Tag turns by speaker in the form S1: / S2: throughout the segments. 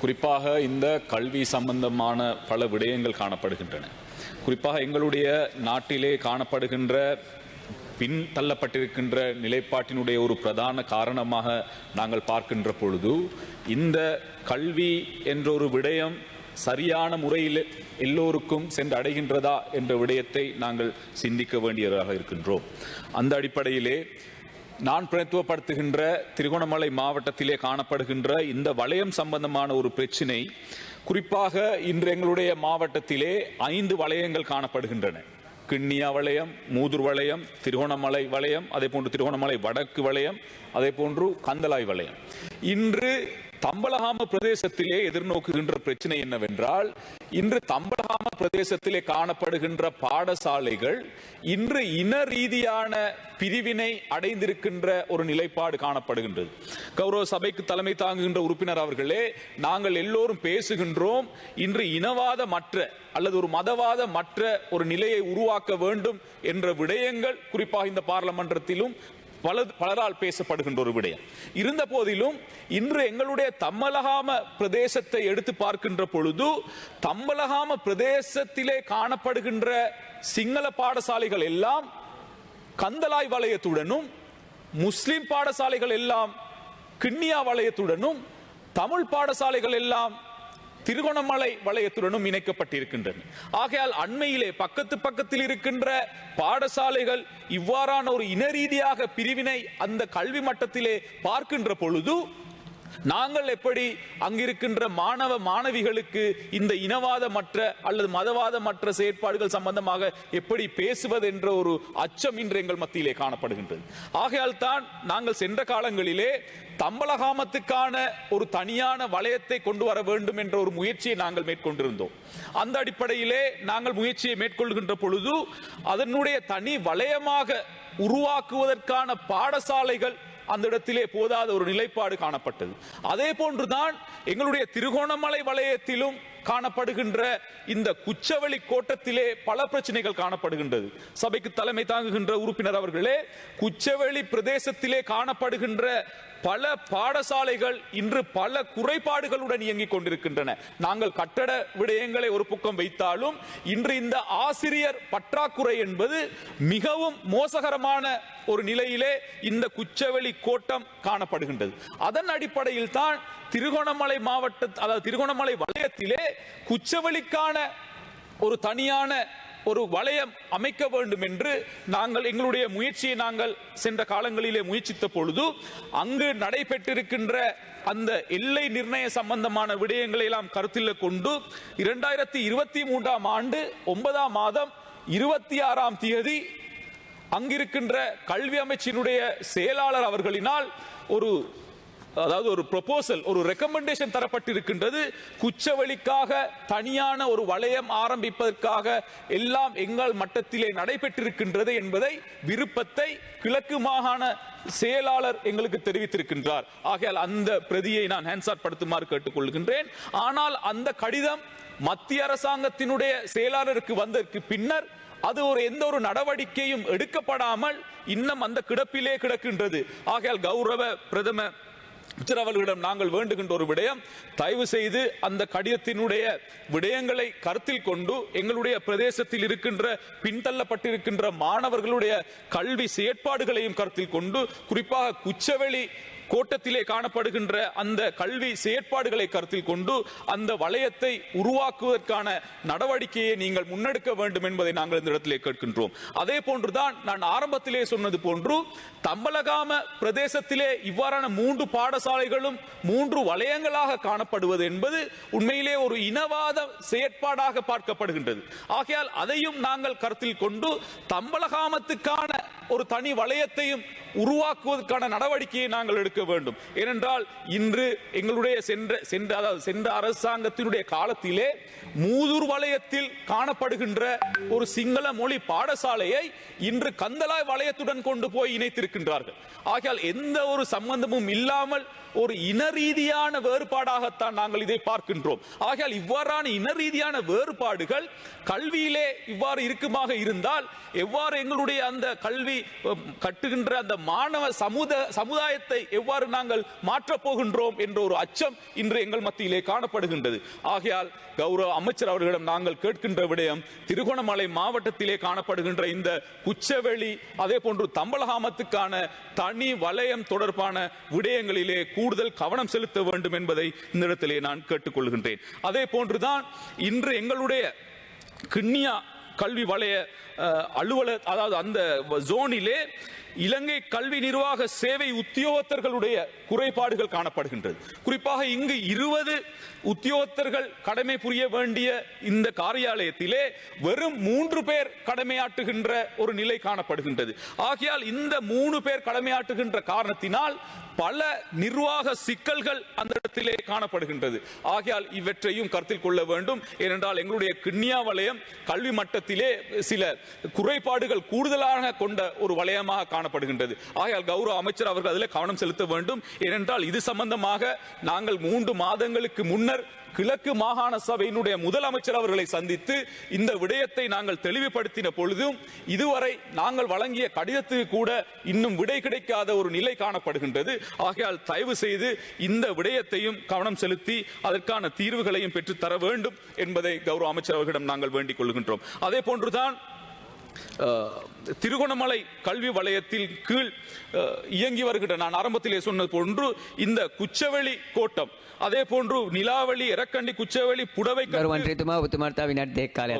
S1: குறிப்பாக இந்த கல்வி சம்பந்தமான பல விடயங்கள் காணப்படுகின்றன. குறிப்பாக எங்களுடைய நாட்டிலே காணப்படுகின்ற பின் தள்ளப்பட்டிருக்கின்ற நிலைப்பாட்டினுடைய ஒரு பிரதான காரணமாக நாங்கள் பார்க்கின்ற பொழுது இந்த கல்வி என்ற ஒரு விடயம் சரியான முறையில் எல்லோருக்கும் சென்று அடைகின்றதா என்ற விடயத்தை நாங்கள் சிந்திக்க வேண்டியதாக இருக்கின்றோம். அந்த அடிப்படையிலே நான் பிரதித்துவப்படுத்துகின்ற திருகோணமலை மாவட்டத்திலே காணப்படுகின்ற இந்த வளையம் சம்பந்தமான ஒரு பிரச்சினை குறிப்பாக இன்று எங்களுடைய மாவட்டத்திலே ஐந்து வளையங்கள் காணப்படுகின்றன. கிண்ணியா வளையம் மூதூர் வளையம் திருகோணமலை வளையம் அதே போன்று திருகோணமலை வடக்கு வளையம் அதே போன்று கந்தலாய் வளையம். இன்று தம்பலகாம பிரதேசத்திலே எதிர்நோக்குகின்ற பிரச்சனை என்னவென்றால் இன்று தம்பலகாம பிரதேசத்திலே காணப்படுகின்ற பாடசாலைகள் இன்று இன ரீதியான பிரிவினை அடைந்திருக்கின்ற ஒரு நிலைப்பாடு காணப்படுகின்றது. கௌரவ சபைக்கு தலைமை தாங்குகின்ற உறுப்பினர் அவர்களே நாங்கள் எல்லோரும் பேசுகின்றோம் இன்று இனவாத மற்ற அல்லது ஒரு மதவாத மற்ற ஒரு நிலையை உருவாக்க வேண்டும் என்ற விடயங்கள் குறிப்பாக இந்த பாராளுமன்றத்திலும் பல பலரால் பேசப்படுகின்ற ஒரு விடயம். இருந்த போதிலும் இன்று எங்களுடைய தம்மலகாம பிரதேசத்தை எடுத்து பார்க்கின்ற பொழுது தம்மலகாம பிரதேசத்திலே காணப்படுகின்ற சிங்கள பாடசாலைகள் எல்லாம் கந்தலாய் வளையத்துடனும் முஸ்லிம் பாடசாலைகள் எல்லாம் கிண்ணியா வளையத்துடனும் தமிழ் பாடசாலைகள் எல்லாம் திருகோணமலை வளையத்துடனும் இணைக்கப்பட்டிருக்கின்றன. ஆகையால் அண்மையிலே பக்கத்து பக்கத்தில் இருக்கின்ற பாடசாலைகள் இவ்வாறான ஒரு இன ரீதியாக பிரிவினை அந்த கல்வி மட்டத்திலே பார்க்கின்ற பொழுது நாங்கள் எப்படி அங்கிருக்கின்ற மாணவ மாணவிகளுக்கு இந்த இனவாத மற்ற அல்லது மதவாத மற்ற செயற்பாடுகள் சம்பந்தமாக எப்படி பேசுவது என்ற ஒரு அச்சம் இன்று எங்கள் மத்தியிலே காணப்படுகின்றது. ஆகையால் தான் நாங்கள் சென்ற காலங்களிலே தம்பலகாமத்துக்கான ஒரு தனியான வளையத்தை கொண்டு வர வேண்டும் என்ற ஒரு முயற்சியை நாங்கள் மேற்கொண்டிருந்தோம். அந்த அடிப்படையிலே நாங்கள் முயற்சியை மேற்கொள்கின்ற பொழுது அதனுடைய தனி வளையமாக உருவாக்குவதற்கான பாடசாலைகள் அந்த இடத்திலே போதாத ஒரு நிலைப்பாடு காணப்பட்டது. அதே போன்றுதான் எங்களுடைய திருகோணமலை வளையத்திலும் காணப்படுகின்ற இந்த குச்சவெளி கோட்டத்திலே பல பிரச்சனைகள் காணப்படுகின்றது. சபைக்கு தலைமை தாங்குகின்ற உறுப்பினர் அவர்களே குச்சவெளி பிரதேசத்திலே காணப்படுகின்ற பல பாடசாலைகள் இன்று பல குறைபாடுகளுடன் இயங்கிக் கொண்டிருக்கின்றன. நாங்கள் கட்டட விடயங்களை ஒரு பக்கம் வைத்தாலும் இன்று இந்த ஆசிரியர் பற்றாக்குறை என்பது மிகவும் மோசகரமான ஒரு நிலையிலே இந்த குச்சவெளி கோட்டம் காணப்படுகின்றது. அதன் அடிப்படையில் தான் திருகோணமலை மாவட்ட அதாவது திருகோணமலை வலயத்திலே குச்சவெளிக்கான ஒரு தனியான ஒரு வளையம் அமைக்க வேண்டும் என்று நாங்கள் எங்களுடைய முயற்சியை நாங்கள் சென்ற காலங்களிலே முயற்சித்த பொழுது அங்கு நடைபெற்றிருக்கின்ற அந்த எல்லை நிர்ணய சம்பந்தமான விடயங்களை எல்லாம் கருத்தில் கொண்டு இரண்டாயிரத்தி இருபத்தி மூன்றாம் ஆண்டு ஒன்பதாம் மாதம் இருபத்தி ஆறாம் தேதி அங்கிருக்கின்ற கல்வி அமைச்சினுடைய செயலாளர் அவர்களினால் ஒரு அதாவது ஒரு ப்ரொபோசல் ஒரு ரெக்கமெண்டேஷன் தரப்பட்டிருக்கின்றது. குச்சவெளிக்காக தனியான ஒரு வளையம் ஆரம்பிப்பதற்காக எல்லாம் எங்கள் மட்டத்திலே நடைபெற்றிருக்கின்றது என்பதை விருப்பத்தை கிழக்கு மாகாண செயலாளர் எங்களுக்கு தெரிவித்திருக்கின்றார். ஆகையால் அந்த பிரதியை நான் ஹேண்ட்சாட் படுத்துமாறு கேட்டுக்கொள்கின்றேன். ஆனால் அந்த கடிதம் மத்திய அரசாங்கத்தினுடைய செயலாளருக்கு வந்ததற்கு பின்னர் அது ஒரு எந்த ஒரு நடவடிக்கையும் எடுக்கப்படாமல் இன்னும் அந்த கிடப்பிலே கிடக்கின்றது. ஆகையால் கௌரவ பிரதம அமைச்சர் நாங்கள் வேண்டுகின்ற ஒரு விடயம் தயவு செய்து அந்த கடிதத்தினுடைய விடயங்களை கருத்தில் கொண்டு எங்களுடைய பிரதேசத்தில் இருக்கின்ற பின்தள்ளப்பட்டிருக்கின்ற மாணவர்களுடைய கல்வி செயற்பாடுகளையும் கருத்தில் கொண்டு குறிப்பாக குச்சவெளி கோட்டத்திலே காணப்படுகின்ற அந்த கல்வி செயற்பாடுகளை கருத்தில் கொண்டு அந்த வளையத்தை உருவாக்குவதற்கான நடவடிக்கையை நீங்கள் முன்னெடுக்க வேண்டும் என்பதை நாங்கள் இந்த இடத்திலே கேட்கின்றோம். அதே போன்றுதான் நான் ஆரம்பத்திலே சொன்னது போன்று தம்பலகாம பிரதேசத்திலே இவ்வாறான மூன்று பாடசாலைகளும் மூன்று வளையங்களாக காணப்படுவது என்பது உண்மையிலே ஒரு இனவாத செயற்பாடாக பார்க்கப்படுகின்றது. ஆகையால் அதையும் நாங்கள் கருத்தில் கொண்டு தம்பலகாமத்துக்கான ஒரு தனி வளையத்தையும் உருவாக்குவதற்கான நடவடிக்கையை நாங்கள் எடுக்க வேண்டும். ஏனென்றால் இன்று எங்களுடைய சென்ற சென்ற அதாவது சென்ற அரசாங்கத்தினுடைய காலத்திலே மூதூர் வலயத்தில் காணப்படுகின்ற ஒரு சிங்கள மொழி பாடசாலையை இன்று கந்தலாய் வலயத்துடன் கொண்டு போய் இணைத்திருக்கின்றார்கள். ஆகையால் எந்த ஒரு சம்பந்தமும் இல்லாமல் ஒரு இன ரீதியான வேறுபாடாகத்தான் நாங்கள் இதை பார்க்கின்றோம். ஆகையால் இவ்வாறான இன ரீதியான வேறுபாடுகள் கல்வியிலே இவ்வாறு இருக்குமாக இருந்தால் எவ்வாறு எங்களுடைய அந்த கல்வி கட்டுகின்ற அந்த மாணவ சமுத சமுதாயத்தை எவ்வாறு நாங்கள் மாற்றப் போகின்றோம் என்ற ஒரு அச்சம் இன்று எங்கள் மத்தியிலே காணப்படுகின்றது. ஆகையால் கௌரவ அமைச்சர் அவர்களிடம் நாங்கள் கேட்கின்ற விடயம் திருகோணமலை மாவட்டத்திலே காணப்படுகின்ற இந்த குச்சவெளி அதே போன்று தம்பலகாமத்துக்கான தனி வலயம் தொடர்பான விடயங்களிலே கூடுதல் கவனம் செலுத்த வேண்டும் என்பதை இந்த இடத்திலே நான் கேட்டுக்கொள்கின்றேன். அதே போன்றுதான் இன்று எங்களுடைய கிண்ணியா கல்வி வலய அலுவலர் அதாவது அந்த ஜோனிலே இலங்கை கல்வி நிர்வாக சேவை உத்தியோகத்தர்களுடைய குறைபாடுகள் காணப்படுகின்றது. குறிப்பாக இங்கு இருபது உத்தியோகத்தர்கள் கடமை புரிய வேண்டிய இந்த காரியாலயத்திலே வெறும் மூன்று பேர் கடமையாற்றுகின்ற ஒரு நிலை காணப்படுகின்றது. ஆகையால் இந்த மூணு பேர் கடமையாற்றுகின்ற காரணத்தினால் பல நிர்வாக சிக்கல்கள் அந்த இடத்திலே காணப்படுகின்றது. ஆகையால் இவற்றையும் கருத்தில் கொள்ள வேண்டும். ஏனென்றால் எங்களுடைய கிண்ணியா வலயம் கல்வி மட்டத்திலே சில குறைபாடுகள் கூடுதலாக கொண்ட ஒரு வலயமாக காணப்படுகின்றது. ஆகையால் கௌரவ அமைச்சர் அவர்கள் அதில் கவனம் செலுத்த வேண்டும். ஏனென்றால் இது சம்பந்தமாக நாங்கள் மூன்று மாதங்களுக்கு முன்னர் கிழக்கு மாகாண சபையினுடைய முதலமைச்சர் அவர்களை சந்தித்து இந்த விடயத்தை நாங்கள் தெளிவுபடுத்தின பொழுதும் இதுவரை நாங்கள் வழங்கிய கடிதத்துக்கு கூட இன்னும் விடை கிடைக்காத ஒரு நிலை காணப்படுகின்றது. ஆகையால் தயவு செய்து இந்த விடயத்தையும் கவனம் செலுத்தி அதற்கான தீர்வுகளையும் பெற்றுத்தர வேண்டும் என்பதை கௌரவ அமைச்சர் அவர்களிடம் நாங்கள் வேண்டிக் கொள்கின்றோம். அதே போன்றுதான் திருகோணமலை கல்வி வலயத்தில் கீழ் இயங்கி வருகின்ற நான் ஆரம்பத்திலே சொன்னது போன்று இந்த குச்சவெளி கோட்டம் அதே போன்று நிலாவளி எரக்கண்டி குச்சவெளி புடவை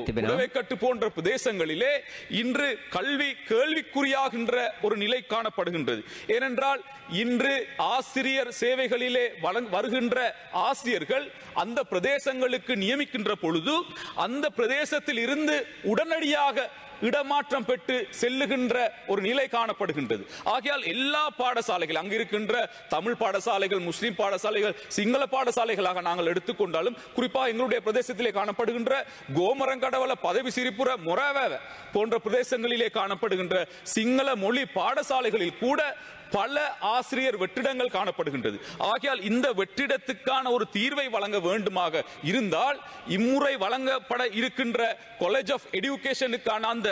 S1: புடவைக்கட்டு போன்ற பிரதேசங்களிலே இன்று கல்வி கேள்விக்குறியாகின்ற ஒரு நிலை காணப்படுகின்றது. ஏனென்றால் இன்று ஆசிரியர் சேவைகளிலே வருகின்ற ஆசிரியர்கள் அந்த பிரதேசங்களுக்கு நியமிக்கின்ற பொழுது அந்த பிரதேசத்தில் இருந்து உடனடியாக இடமாற்றம் பெற்று செல்லுகின்ற ஒரு நிலை காணப்படுகின்றது. ஆகையால் எல்லா பாடசாலைகள் அங்கு இருக்கின்ற தமிழ் பாடசாலைகள் முஸ்லீம் பாடசாலைகள் சிங்கள பாடசாலைகளாக நாங்கள் எடுத்துக்கொண்டாலும் குறிப்பாக எங்களுடைய பிரதேசத்திலே காணப்படுகின்ற கோமரங்கடவல பதவி சிரிப்புற மொரவேவ போன்ற பிரதேசங்களிலே காணப்படுகின்ற சிங்கள மொழி பாடசாலைகளில் கூட பல ஆசிரியர் வெற்றிடங்கள் காணப்படுகின்றது. ஆகையால் இந்த வெற்றிடத்துக்கான ஒரு தீர்வை வழங்க வேண்டுமாக இருந்தால் இம்முறை வழங்கப்பட இருக்கின்ற காலேஜ் ஆஃப் எடுக்கேஷனுக்கான அந்த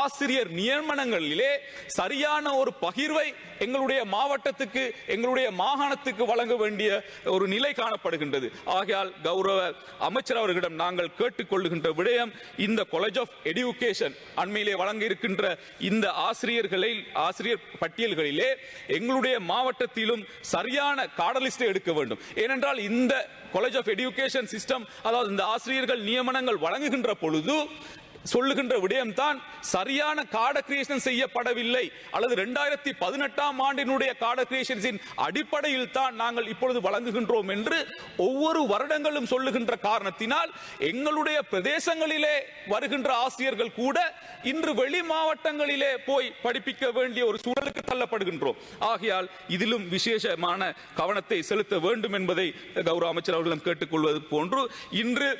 S1: ஆசிரியர் நியமனங்களிலே சரியான ஒரு பகிர்வை எங்களுடைய மாவட்டத்துக்கு எங்களுடைய மாகாணத்துக்கு வழங்க வேண்டிய ஒரு நிலை காணப்படுகின்றது. ஆகையால் கௌரவ அமைச்சர் அவர்களிடம் நாங்கள் கேட்டுக்கொள்ளுகின்ற விடயம் இந்த காலேஜ் ஆஃப் எடுகேஷன் அண்மையிலே வழங்க இருக்கின்ற இந்த ஆசிரியர்களை ஆசிரியர் பட்டியல்களிலே எங்களுடைய மாவட்டத்திலும் சரியான காடலிஸ்டை எடுக்க வேண்டும். ஏனென்றால் இந்த காலேஜ் ஆஃப் எடுகேஷன் சிஸ்டம் அதாவது இந்த ஆசிரியர்கள் நியமனங்கள் வழங்குகின்ற பொழுது சொல்லுகின்ற விடயம்தான் சரியான காட கிரியேஷன் செய்யப்படவில்லை. அல்லது இரண்டாயிரத்தி பதினெட்டாம் ஆண்டினுடைய காட கிரியேஷன்ஸின் அடிப்படையில் தான் நாங்கள் இப்பொழுது வழங்குகின்றோம் என்று ஒவ்வொரு வருடங்களும் சொல்லுகின்ற காரணத்தினால் எங்களுடைய பிரதேசங்களிலே வருகின்ற ஆசிரியர்கள் கூட இன்று வெளி மாவட்டங்களிலே போய் படிப்பிக்க வேண்டிய ஒரு சூழலுக்கு தள்ளப்படுகின்றோம். ஆகையால் இதிலும் விசேஷமான கவனத்தை செலுத்த வேண்டும் என்பதை கௌரவ அமைச்சர் அவர்களிடம் கேட்டுக்கொள்வது போன்று இன்று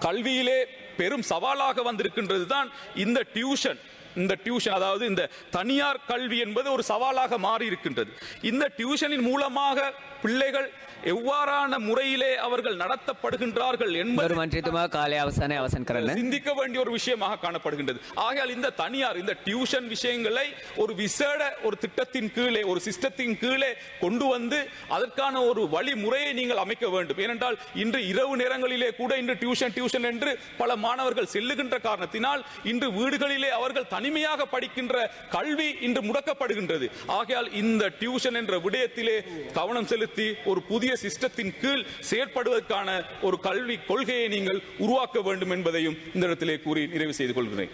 S1: கல்வியிலே பெரும் சவாலாக வந்திருக்கின்றது தான் இந்த டியூஷன். இந்த டியூஷன் அதாவது இந்த தனியார் கல்வி என்பது ஒரு சவாலாக மாறி இருக்கின்றது இந்த டியூஷனின் மூலமாக பிள்ளைகள் எவ்வாறான முறையிலே அவர்கள் நடத்தப்படுகின்றார்கள் என்பது
S2: காலை அவசான அவசன்
S1: சிந்திக்க வேண்டிய ஒரு விஷயமாக காணப்படுகின்றது. ஆகையால் இந்த தனியார் இந்த டியூஷன் விஷயங்களை ஒரு விசேட ஒரு திட்டத்தின் கீழே ஒரு சிஸ்டத்தின் கீழே கொண்டு வந்து அதற்கான ஒரு வழிமுறையை நீங்கள் அமைக்க வேண்டும். ஏனென்றால் இன்று இரவு நேரங்களிலே கூட இன்று டியூஷன் டியூஷன் என்று பல மாணவர்கள் செல்லுகின்ற காரணத்தினால் இன்று வீடுகளிலே அவர்கள் தனிமையாக படிக்கின்ற கல்வி இன்று முடக்கப்படுகின்றது. ஆகையால் இந்த டியூஷன் என்ற விடயத்திலே கவனம் செலுத்தி ஒரு புதிய புதிய சிஸ்டத்தின் கீழ் செயற்படுவதற்கான ஒரு கல்வி கொள்கையை நீங்கள் உருவாக்க வேண்டும் என்பதையும் இந்த இடத்திலே கூறி நிறைவு செய்து கொள்கிறேன்.